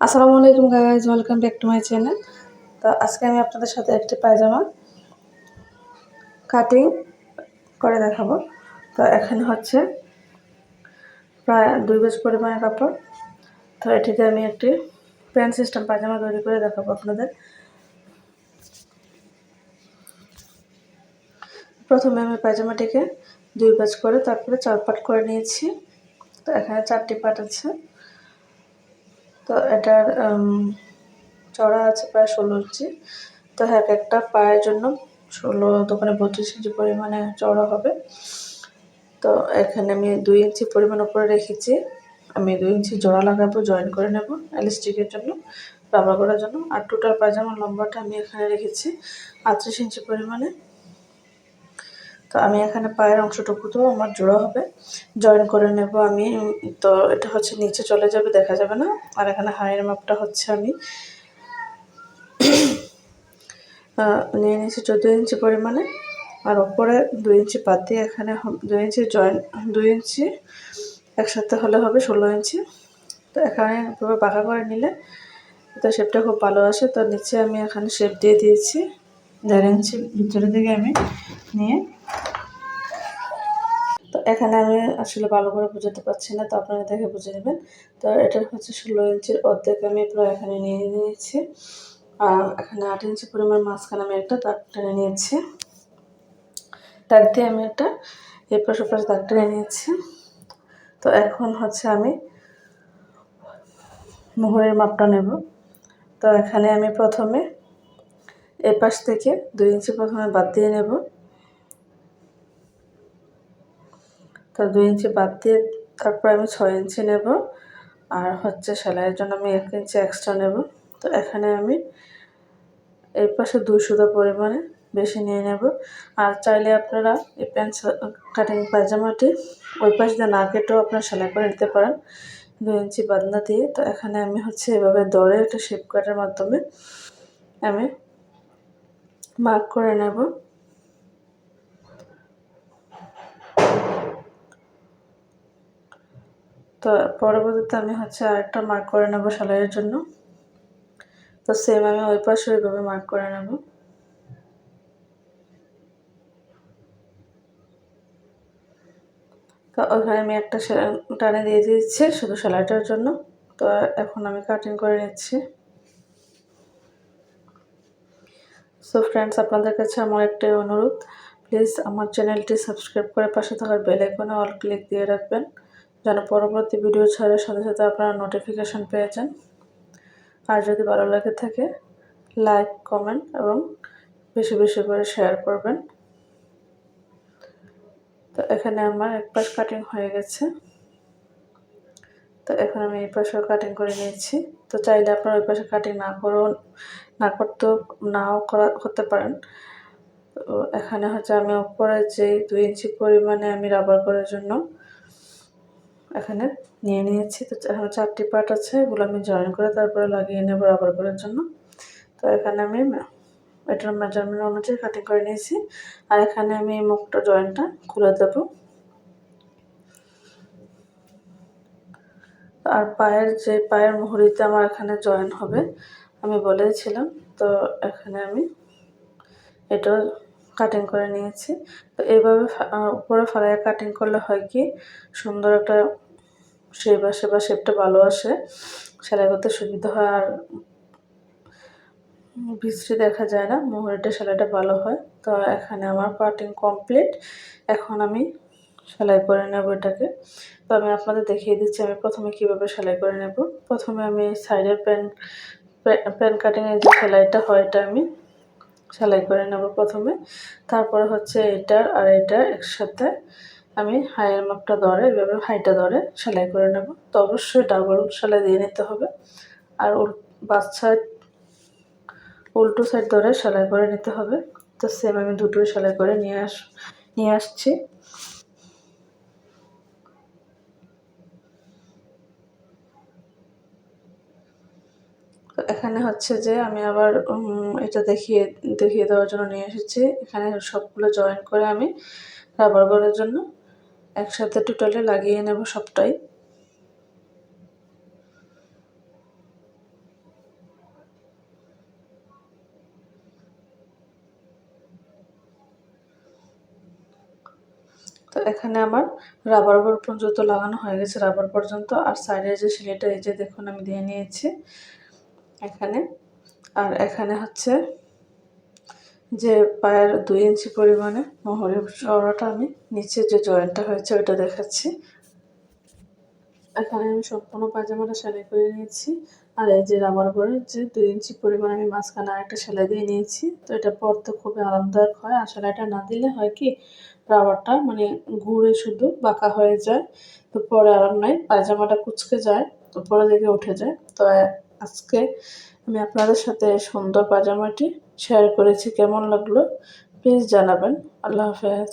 আসসালামু আলাইকুম guys welcome back to my channel তো আজকে আমি আপনাদের সাথে একটি পায়জামা কাটিং করে দেখাবো। তো এখানে হচ্ছে প্রায় দুই গজ পরিমাণের কাপড়। তো এটিতে আমি একটি প্যান্ট সিস্টেম পায়জামা তৈরি করে দেখাবো আপনাদের। প্রথমে আমি পায়জামাটিকে দুই গজ করে তারপরে চার পাট করে নিয়েছি। তো এখানে চারটি পাট আছে। তো এটার চড়া আছে প্রায় ষোলো ইঞ্চি। তো এক একটা পায়ের জন্য ষোলো, দোকানে বত্রিশ ইঞ্চি পরিমাণে চড়া হবে। তো এখানে আমি দুই ইঞ্চি পরিমাণ উপরে রেখেছি। আমি দুই ইঞ্চি জোড়া লাগাবো জয়েন করে নেব এলাস্টিকের জন্য রাবার করার জন্য। আর টোটাল পায়জামার লম্বাটা আমি এখানে রেখেছি আটত্রিশ ইঞ্চি পরিমাণে। তো আমি এখানে পায়ের অংশটুকু তো আমার জোড়া হবে। জয়েন করে নেব আমি। তো এটা হচ্ছে নিচে চলে যাবে, দেখা যাবে না। আর এখানে হাইয়ের মাপটা হচ্ছে আমি। নিয়ে নিয়েছি চোদ্দ ইঞ্চি পরিমাণে। আর ওপরে দুই ইঞ্চি দিয়ে এখানে দুই ইঞ্চি জয়েন দুই ইঞ্চি একসাথে হলে হবে ষোলো ইঞ্চি। তো এখানে পাকা করে নিলে তো শেপটা খুব ভালো আসে। তো নিচে আমি এখানে শেপ দিয়ে দিয়েছি। দেড় ইঞ্চি ভিতরের দিকে আমি নিয়ে। তো এখানে আমি আসলে ভালো করে বুঝাতে পারছি না, তো আপনারা দেখে বুঝে নেবেন। তো এটা হচ্ছে ষোলো ইঞ্চির অর্ধেক আমি প্রায় এখানে নিয়ে নিয়েছি। আর এখানে আট ইঞ্চি পরিমাণ মাঝখানে আমি একটা দাগ টেনে নিয়েছি। দাগ দিয়ে আমি একটা এপাশ ওপাশ দাগ টেনে নিয়েছি। তো এখন হচ্ছে আমি মোহরের মাপটা নেব। তো এখানে আমি প্রথমে এপাশ থেকে দুই ইঞ্চি প্রথমে বাদ দিয়ে নেব। তো দুই ইঞ্চি বাদ দিয়ে তারপর আমি ছয় ইঞ্চি নেব আর হচ্ছে সেলাইয়ের জন্য আমি এক ইঞ্চি এক্সট্রা নেব। তো এখানে আমি এই পাশে দুই সুতো পরিমাণে বেশি নিয়ে নেব। আর চাইলে আপনারা এই প্যান্ট কাটিং পায়জামাটি ওই পাশ দিয়ে না কেটেও আপনারা সেলাই করে নিতে পারেন। দুই ইঞ্চি বাদনা দিয়ে। তো এখানে আমি হচ্ছে এভাবে দরে একটা শেপ কাটার মাধ্যমে আমি মার্ক করে নেব। তো পরবর্তীতে আমি হচ্ছে আরেকটা মার্ক করে নেব সেলাইয়ের জন্য। তো সেম আমি ওই পাশে ওইভাবে মার্ক করে নেব। তো ওখানে আমি একটা টানে দিয়ে দিচ্ছি শুধু সেলাইটার জন্য। তো এখন আমি কাটিং করে নিচ্ছি। সো ফ্রেন্ডস আপনাদের কাছে আমার একটাই অনুরোধ প্লিজ আমার চ্যানেলটি সাবস্ক্রাইব করে পাশে থাকার বেল আইকনে অল ক্লিক দিয়ে রাখবেন, যেন পরবর্তী ভিডিও ছাড়ার সাথে সাথে আপনারা নোটিফিকেশান পেয়ে যান। আর যদি ভালো লাগে থাকে লাইক কমেন্ট এবং বেশি বেশি করে শেয়ার করবেন। তো এখানে আমার এক পাশ কাটিং হয়ে গেছে। তো এখন আমি এই পাশেও কাটিং করে নিয়েছি। তো চাইলে আপনারা ওই পাশে কাটিং না করো না করতেও, নাও করা, করতে পারেন। তো এখানে হচ্ছে আমি উপরে যে দুই ইঞ্চি পরিমাণে আমি রাবার করার জন্য এখানে নিয়ে নিয়েছি। তো এখানে চারটি পার্ট আছে, এগুলো আমি জয়েন করে তারপরে লাগিয়ে নেব রাবার করার জন্য। তো এখানে আমি এটার মেজারমেন্ট অনুযায়ী কাটিং করে নিয়েছি। আর এখানে আমি মুখটা জয়েন্টটা খুলে দেব। আর পায়ের যে পায়ের মুহুরিতে আমার এখানে জয়েন হবে, আমি বলেছিলাম। তো এখানে আমি এটাও কাটিং করে নিয়েছি। তো এইভাবে উপরে ফালাই কাটিং করলে হয় কি, সুন্দর একটা শেপ আসে বা শেপটা ভালো আসে, সেলাই করতে সুবিধা হয়। আর বিশ্রী দেখা যায় না মোহরিটা সেলাইটা ভালো হয়। তো এখানে আমার কাটিং কমপ্লিট এখন আমি সেলাই করে নেব এটাকে। তো আমি আপনাদের দেখিয়ে দিচ্ছি আমি প্রথমে কীভাবে সেলাই করে নেব। প্রথমে আমি সাইডের প্যান প্যান কাটিংয়ের যে সেলাইটা হয় এটা আমি সেলাই করে নেব প্রথমে। তারপরে হচ্ছে এটার আর এটা একসাথে আমি হাইয়ের মাপটা ধরে, এভাবে হাইটা ধরে সেলাই করে নেব। তো অবশ্যই ডাবল সেলাই দিয়ে নিতে হবে। আর বাচ্চা উল্টো সাইড ধরে সেলাই করে নিতে হবে। তো সেম আমি দুটোই সেলাই করে নিয়ে আস, নিয়ে আসছি। এখানে হচ্ছে যে আমি আবার এটা দেখিয়ে দেখিয়ে দেওয়ার জন্য নিয়ে এসেছি। এখানে সবগুলো জয়েন করে আমি রাবার করার জন্য একসাথে টোটালে লাগিয়ে নেব সবটাই। তো এখানে আমার রাবার বার পর্যন্ত লাগানো হয়ে গেছে রাবার পর্যন্ত। আর সাইডের যে সিলেটা এই যে দেখুন, আমি দিয়ে নিয়েছি। এখানে। আর এখানে হচ্ছে যে পায়ের দুই ইঞ্চি পরিমাণে মোহরের চওড়াটা আমি নিচে যে জয়েন্টটা হয়েছে ওটা দেখাচ্ছি। এখানে আমি সম্পূর্ণ পায়জামাটা সেলাই করে নিয়েছি। আর এই যে রাবার ঘরের যে দুই ইঞ্চি পরিমাণ আমি মাঝখানে আরেকটা সেলাই দিয়ে নিয়েছি। তো এটা পরতে খুবই আরামদায়ক হয়। আর সেলাইটা না দিলে হয় কি রাবারটা মানে ঘুরে শুধু বাঁকা হয়ে যায়। তো পরে আরাম নাই, পায়জামাটা কুচকে যায়, তো পরে দেখে উঠে যায়। তো আজকে আমি আপনাদের সাথে সুন্দর পাজামাটি শেয়ার করেছি। কেমন লাগল? প্লিজ জানাবেন। আল্লাহ হাফেজ।